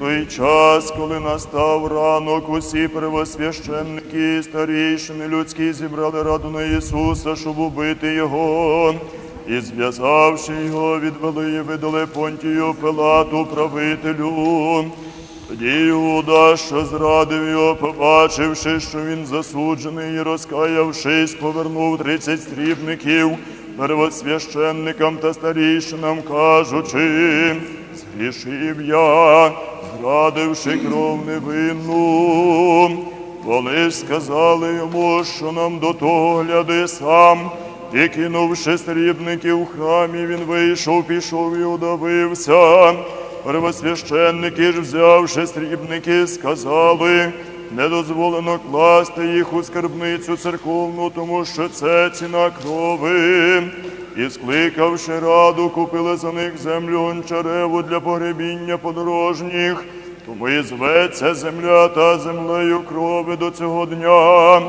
той час, коли настав ранок, усі первосвященники і старішини людські зібрали раду на Ісуса, щоб убити Його. І зв'язавши його, відвели і видали Понтію Пилату правителю. Тоді Іуда, що зрадив його, побачивши, що він засуджений, і розкаявшись, повернув тридцять срібників первосвященникам та старішинам, кажучи, згрішив я, зрадивши кров невинну. Вони ж сказали йому, що нам до того гляди сам. І кинувши срібників в храмі, він вийшов, пішов і удавився. Первосвященники ж, взявши срібники, сказали, не дозволено класти їх у скарбницю церковну, тому що це ціна крови. І скликавши раду, купили за них землю гончареву для погребіння подорожніх. Тому і зветься земля та землею крови до цього дня.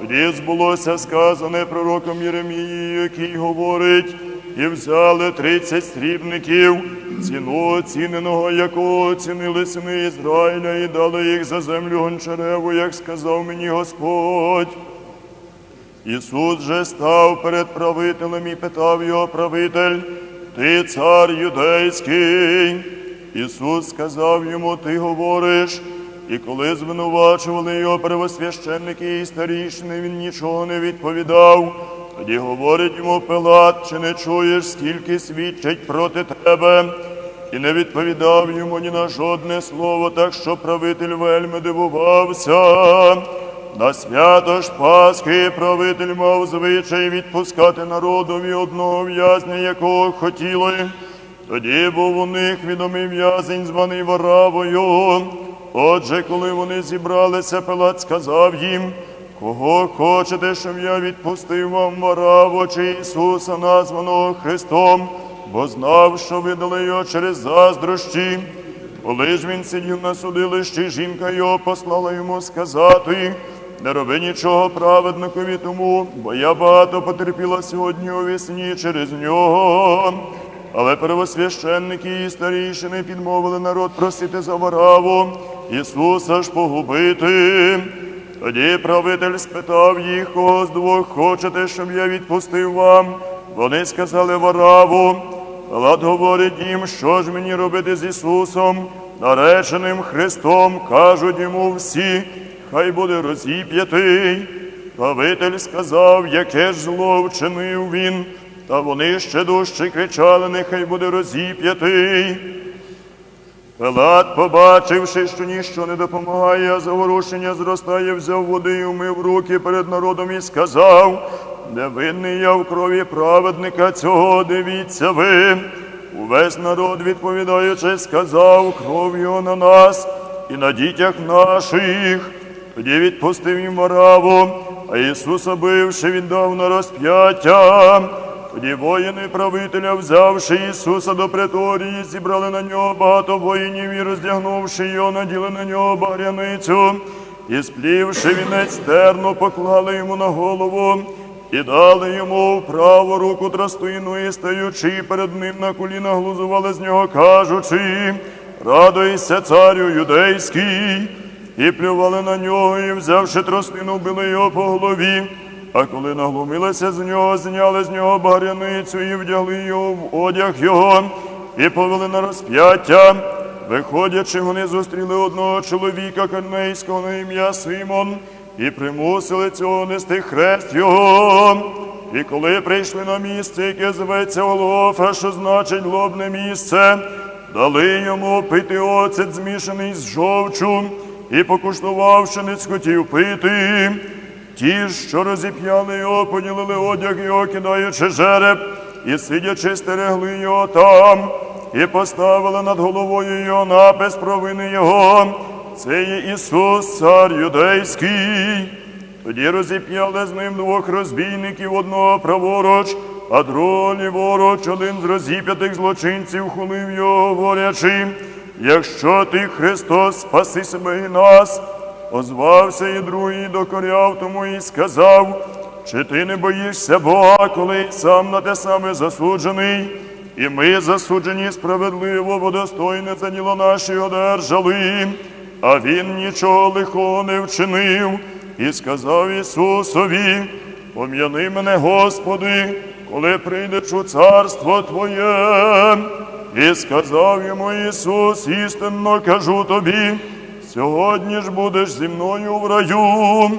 Тоді збулося сказане пророком Єремії, який говорить, і взяли тридцять срібників, ціну оціненого, якого оцінили сини Ізраїля, і дали їх за землю гончареву, як сказав мені Господь. Ісус же став перед правителем і питав його правитель, Ти цар юдейський. Ісус сказав йому, Ти говориш. І коли звинувачували його первосвященники і старішини, він нічого не відповідав. Тоді говорить йому Пилат, чи не чуєш, скільки свідчить проти тебе, і не відповідав йому ні на жодне слово, так що правитель вельми дивувався. На свято ж Пасхи правитель мав звичай відпускати народові одного в'язня, якого хотіли. Тоді був у них відомий в'язень, званий Варавою. Отже, коли вони зібралися, Пилат сказав їм, кого хочете, щоб я відпустив вам Вараву чи Ісуса, названого Христом, бо знав, що видали його через заздрощі. Коли ж він сидів на судилищі, жінка його послала йому сказати, не роби нічого праведникові тому, бо я багато потерпіла сьогодні у вісні через нього. Але первосвященники і старішини підмовили народ просити за Вараву, Ісуса ж погубити. Тоді правитель спитав їх, кого з двох хочете, щоб я відпустив вам. Вони сказали Вараву. Пилат говорить їм, що ж мені робити з Ісусом, нареченим Христом, кажуть йому всі, хай буде розіп'ятий. Правитель сказав, яке ж зло вчинив він, та вони ще дужче кричали, нехай буде розіп'ятий. Пилат, побачивши, що ніщо не допомагає, а заворушення зростає, взяв води і умив руки перед народом і сказав, невинний я в крові праведника цього, дивіться ви. Увесь народ, відповідаючи, сказав кров його на нас і на дітях наших. Тоді відпустив їм Вараву, а Ісуса бивши, віддав на розп'яття. Тоді воїни правителя, взявши Ісуса до преторії, зібрали на нього багато воїнів і роздягнувши його, наділи на нього багряницю, і сплівши вінець терну, поклали йому на голову, і дали йому в праву руку тростину, і стаючи перед ним на коліна, глузували з нього, кажучи, радуйся, царю юдейський, і плювали на нього, і взявши тростину, били його по голові. А коли наглумилися з нього, зняли з нього багряницю і вдягли його в одяг його, і повели на розп'яття. Виходячи, вони зустріли одного чоловіка карнейського на ім'я Симон, і примусили цього нести хрест його. І коли прийшли на місце, яке зветься Голгофа, що значить лобне місце, дали йому пити оцет, змішаний з жовчу, і покуштувавши, не схотів пити. Ті, що розіп'яли його, поділили одяг його, кидаючи жереб, і сидячи, стерегли його там, і поставили над головою його напис провини його. Це є Ісус, цар юдейський. Тоді розіп'яли з ним двох розбійників, одного праворуч, а другого ліворуч, один з розіп'ятих злочинців хулив його, говорячи, якщо ти Христос, спаси себе і нас. Озвався і другий докоряв тому і сказав, чи ти не боїшся Бога, коли сам на те саме засуджений? і ми, засуджені справедливо, бо достойне за діло наші одержали, а він нічого лихого не вчинив, і сказав Ісусові, пом'яни мене, Господи, коли прийдеш у царство Твоє. І сказав йому Ісус, істинно кажу тобі, сьогодні ж будеш зі мною в раю.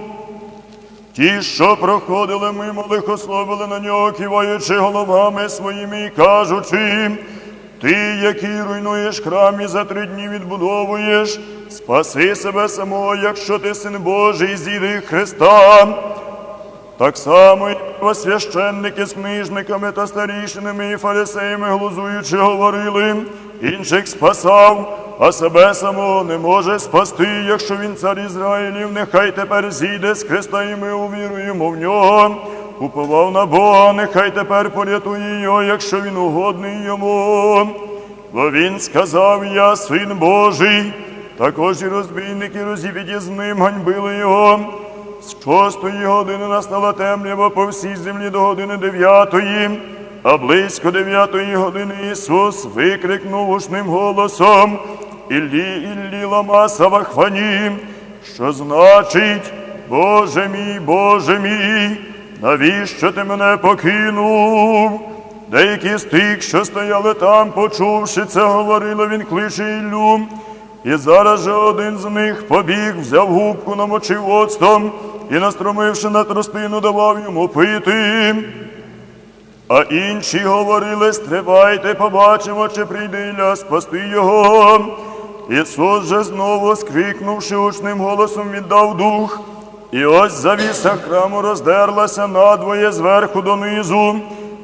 Ті, що проходили мимо, лихословили на нього, киваючи головами своїми і кажучи, ти, який руйнуєш храм і за три дні відбудовуєш, спаси себе самого, якщо ти син Божий, зійди Христа. Так само і священники з книжниками та старішинами і фарисеями глузуючи говорили, інших спасав, а себе самого не може спасти, якщо він цар Ізраїлів, нехай тепер зійде з Христа, і ми увіруємо в нього. Уповав на Бога, нехай тепер порятує його, якщо він угодний йому. Бо він сказав, я син Божий, також і розбійники розівіді з ним ганьбили його. З шостої години настала темрява по всій землі до години дев'ятої, а близько дев'ятої години Ісус викрикнув гучним голосом Іллі, Іллі лама савахвані, що значить, Боже мій, Боже мій, навіщо ти мене покинув? Деякі з тих, що стояли там, почувши це, говорили, він кличе Іллю. І зараз же один з них побіг, взяв губку, намочив оцтом і, настромивши на тростину, давав йому пити. А інші говорили, стривайте, побачимо, чи прийде Ілля спасти його. Ісус же знову, скрикнувши гучним голосом, віддав дух. І ось завіса храму роздерлася надвоє зверху донизу,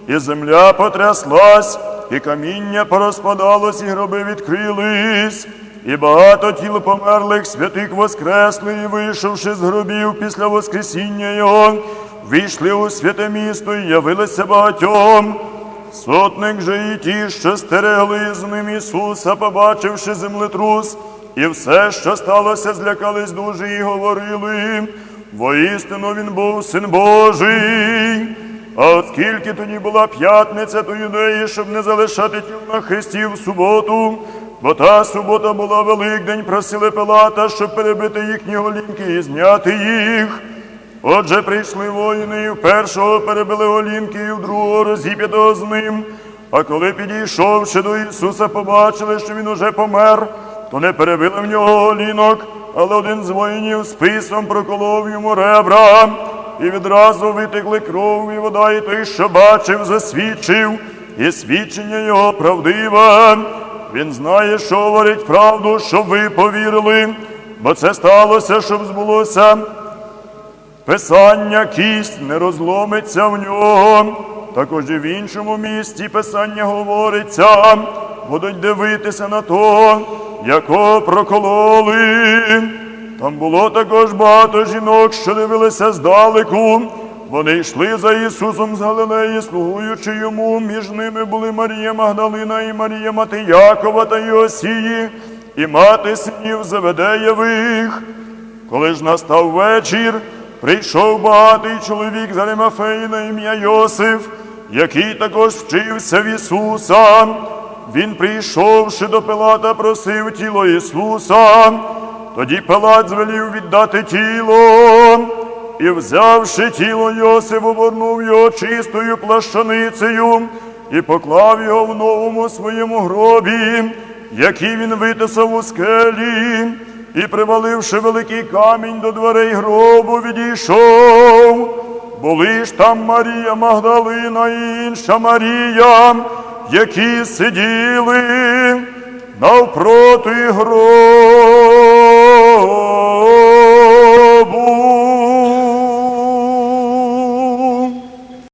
і земля потряслась, і каміння порозпадалось, і гроби відкрились. І багато тіл померлих святих воскресли, і вийшовши з гробів після Воскресіння Його, війшли у святе місто і явилися багатьом. Сотник же і ті, що стерегли з ним Ісуса, побачивши землетрус, і все, що сталося, злякались дуже і говорили. Воістину він був син Божий. А оскільки тоді була п'ятниця, то юдеї, щоб не залишати тіл на хресті в суботу, бо та субота була Великдень, просили Пилата, щоб перебити їхні голінки і зняти їх. Отже, прийшли воїни, і в першого перебили голінки, і в другого розіп'ятого з ним. А коли підійшовши до Ісуса, побачили, що він уже помер, то не перебили в нього голінок, але один з воїнів списом проколов йому ребра, і відразу витекли кров і вода, і той, що бачив, засвідчив, і свідчення його правдиве. Він знає, що говорить правду, щоб ви повірили, бо це сталося, щоб збулося. Писання кість не розломиться в нього. Також і в іншому місці Писання говориться, будуть дивитися на то, якого прокололи. Там було також багато жінок, що дивилися здалеку. Вони йшли за Ісусом з Галилеї, слугуючи йому. Між ними були Марія Магдалина і Марія Мати Якова та Йосії, і мати синів Заведеєвих. Коли ж настав вечір, прийшов багатий чоловік з Аримафеї на ім'я Йосиф, який також вчився в Ісуса. Він, прийшовши до Пилата, просив тіло Ісуса. Тоді Пилат звелів віддати тіло. І, взявши тіло Йосиф, обернув його чистою плащаницею і поклав його в новому своєму гробі, який він витисав у скелі, і, приваливши великий камінь до дверей гробу, відійшов. Були ж там Марія Магдалина і інша Марія, які сиділи навпроти гробу.